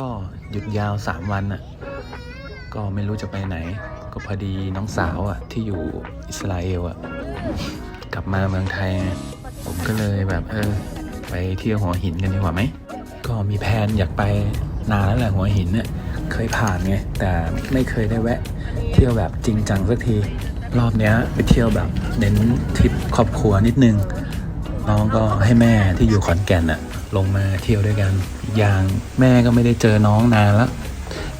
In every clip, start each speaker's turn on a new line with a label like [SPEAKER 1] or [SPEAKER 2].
[SPEAKER 1] ก็หยุดยาว 3 วันอะ ก็ไม่รู้จะไปไหน ก็พอดีน้องสาวอะ ที่อยู่อิสราเอลอะ กลับมาเมืองไทย ผมก็เลยแบบเออ ไปเที่ยวหัวหินกันดีกว่าไหม ก็มีแผนอยากไปนานแล้วแหละหัวหินเนี่ยเคยผ่านไง แต่ไม่เคยได้แวะ เที่ยวแบบจริงจังสักที รอบเนี้ยไปเที่ยวแบบเน้นทริปครอบครัวนิดนึง น้องก็ให้แม่ที่อยู่ขอนแก่นอะ ลงมาเที่ยวด้วยกันอีกอย่างแม่ก็ไม่ได้เจอน้องนานแล้ว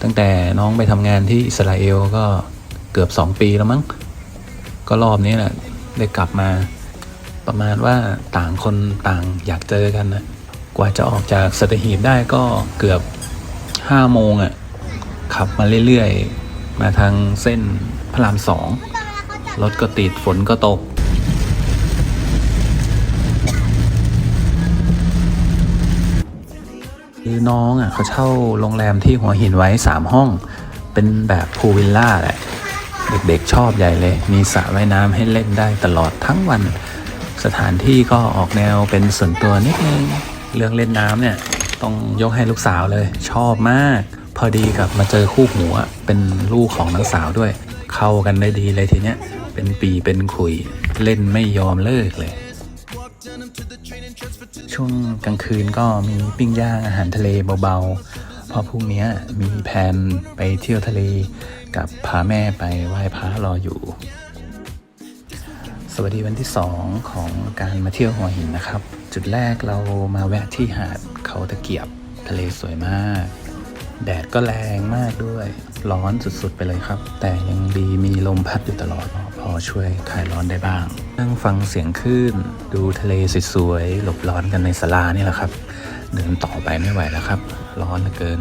[SPEAKER 1] ตั้งแต่น้องไปทำงานที่อิสราเอลก็เกือบสองปีแล้วมั้ง ก็รอบนี้แหละได้กลับมาประมาณว่าต่างคนต่างอยากเจอกันนะกว่าจะออกจากสตหีบได้ก็เกือบห้าโมงอะ่ะขับมาเรื่อยๆ มาทางเส้นพระรามสองรถก็ติดฝนก็ตก คือน้องอะเขาเช่าโรงแรมที่หัวหินไว้ 3 ห้อง เป็นแบบพูลวิลล่าแหละ เด็กๆชอบใหญ่เลย มีสระว่ายน้ำให้เล่นได้ตลอดทั้งวัน สถานที่ก็ออกแนวเป็นส่วนตัวนิดนึง เรื่องเล่นน้ำเนี่ย ต้องยกให้ลูกสาวเลย ชอบมาก พอดีกับมาเจอคู่หูอะเป็นลูกของน้องสาวด้วย เข้ากันได้ดีเลยทีเนี้ย เป็นปีเป็นขุย เล่นไม่ยอมเลิกเลย ช่วงกลางคืนก็มีปิ้งย่างอาหารทะเลเบาๆ เพราะพรุ่งนี้มีแผนไปเที่ยวทะเลกับพาแม่ไปไหว้พระรออยู่ สวัสดีวันที่ 2 ของการมาเที่ยวหัวหินนะครับ จุดแรกเรามาแวะที่หาดเขาตะเกียบทะเลสวยมาก แดดก็แรงมากด้วย ร้อนสุดๆไปเลยครับ แต่ยังดีมีลมพัดอยู่ตลอด อช่วยคลายร้อนได้บ้าง นั่งฟังเสียงคลื่น ดูทะเลสวยๆหลบร้อนกันในสลานี่แหละครับ เดินต่อไปไม่ไหวแล้วครับ ร้อนเหลือเกิ
[SPEAKER 2] น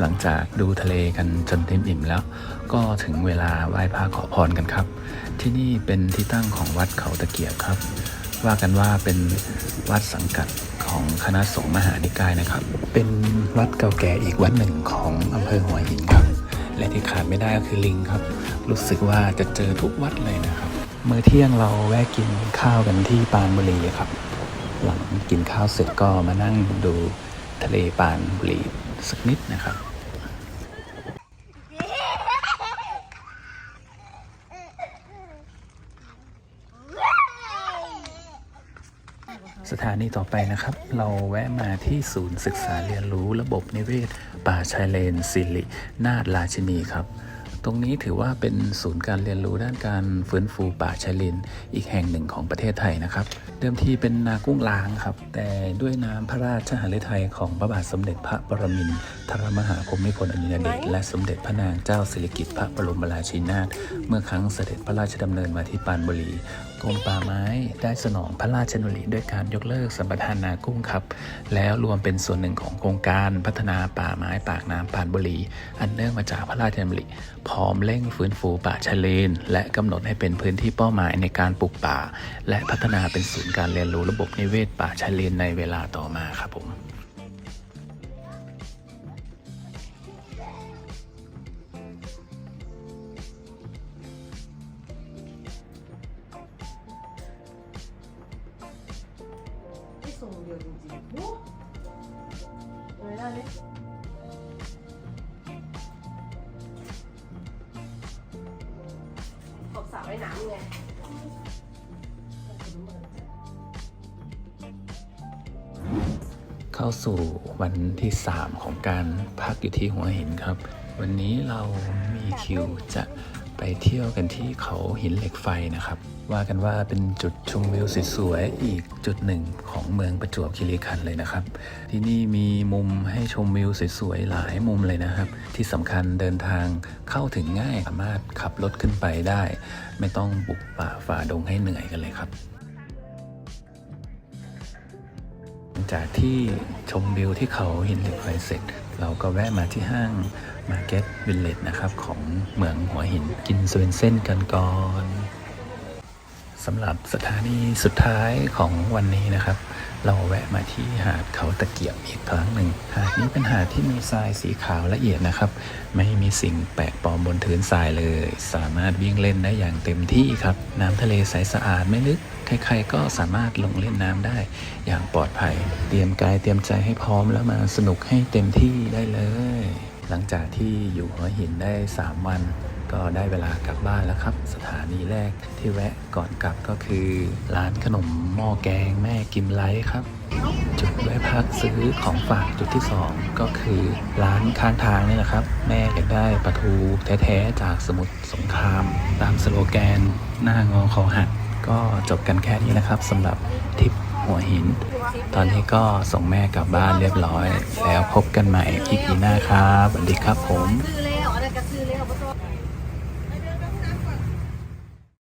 [SPEAKER 1] หลังจากดูทะเลกันจนเต็มอิ่มแล้ว ก็ถึงเวลาไหว้พระขอพรกันครับ ที่นี่เป็นที่ตั้งของวัดเขาตะเกียบครับ ว่ากันว่าเป็นวัดสังกัดของคณะสงฆ์มหานิกายนะครับ เป็นวัดเก่าแก่อีกวัดหนึ่งของอำเภอหัวหินครับ และที่ขาดไม่ได้ก็คือลิงครับ รู้สึกว่าจะเจอทุกวัดเลยนะครับเมื่อเที่ยงเราแวะกินข้าวกันที่ปรานบุรีครับ หลังกินข้าวเสร็จก็มานั่งดูทะเลปรานบุรีสักนิดนะครับ สถานีต่อไปนะครับ เราแวะมาที่ศูนย์ศึกษาเรียนรู้ระบบนิเวศ ป่าชายเลนสิรินาฏราชินีครับ ตรงนี้ถือว่าเป็นศูนย์การเรียนรู้ด้านการฟื้นฟูป่าชายเลนอีกแห่งหนึ่งของประเทศไทยนะครับ เดิมทีเป็นนากุ้งล้างครับ แต่ด้วยน้ำพระราชหฤทัยของพระบาทสมเด็จพระปรมินทรมหาภูมิพลอดุลยเดชและสมเด็จพระนางเจ้าสิริกิติ์พระบรมราชินีนาถเมื่อครั้งเสด็จพระราชดำเนินมาที่ปรานบุรีกรมป่าไม้ได้สนองพระราชดำริด้วยการยกเลิกสัมปทานนากุ้งครับ แล้วรวมเป็นส่วนหนึ่งของโครงการพัฒนาป่าไม้ปากน้ำปรานบุรี อันเนื่องมาจากพระราชดำริพร้อมเร่งฟื้นฟูป่าชายเลน และกำหนดให้เป็นพื้นที่เป้าหมายในการปลูกป่า และพัฒนาเป็นศูนย์การเรียนรู้ระบบนิเวศป่าชายเลนในเวลาต่อมาครับผม
[SPEAKER 2] ไม่ส่งเดียวจริงๆโอ้เลยได้เลยขอบสระว่ายน้ำไง
[SPEAKER 1] เข้าสู่วันที่ 3 ของการพักอยู่ที่หัวหินครับ วันนี้เรามีคิวจะไปเที่ยวกันที่เขาหินเหล็กไฟนะครับ ว่ากันว่าเป็นจุดชมวิวสวยๆอีกจุดหนึ่งของเมืองประจวบคีรีขันธ์เลยนะครับ ที่นี่มีมุมให้ชมวิวสวยๆหลายมุมเลยนะครับ ที่สำคัญเดินทางเข้าถึงง่ายสามารถขับรถขึ้นไปได้ ไม่ต้องบุกป่าฝ่าดงให้เหนื่อยกันเลยครับ จากที่ชมวิวที่เขาหินเหล็กไฟเสร็จ เราก็แวะมาที่ห้างมาเก็ตวิลเลจนะครับ ของเหมืองหัวหินกินสวนเส้นกันก่อนสำหรับสถานีสุดท้ายของวันนี้นะครับ เราแวะมาที่หาดเขาตะเกียบอีกครั้งหนึ่งหาดนี้เป็นหาดที่มีทรายสีขาวละเอียดนะครับ ไม่มีสิ่งแปลกปลอมบนพื้นทรายเลย สามารถวิ่งเล่นได้อย่างเต็มที่ครับ น้ำทะเลใสสะอาดไม่ลึก ใครๆก็สามารถลงเล่นน้ำได้ อย่างปลอดภัย เตรียมกายเตรียมใจให้พร้อมแล้วมาสนุกให้เต็มที่ได้เลย หลังจากที่อยู่หัวหินได้ 3 วัน ก็ได้เวลากลับบ้านแล้วครับ สถานีแรกที่แวะก่อนกลับก็คือ ร้านขนมหม้อแกงแม่กิมไลท์ครับจุดแวะพักซื้อของฝากจุดที่ 2 ก็คือร้านข้างทางนี่แหละครับ แม่อยากได้ปลาทูแท้ ๆ จากสมุทรสงคราม ตามสโลแกน หน้างอคอหัก ก็จบกันแค่นี้นะครับสำหรับทริปหัวหิน ตอนนี้ก็ส่งแม่กลับบ้านเรียบร้อย แล้วพบกันใหม่อีพีหน้าครับสวัสดีครับผม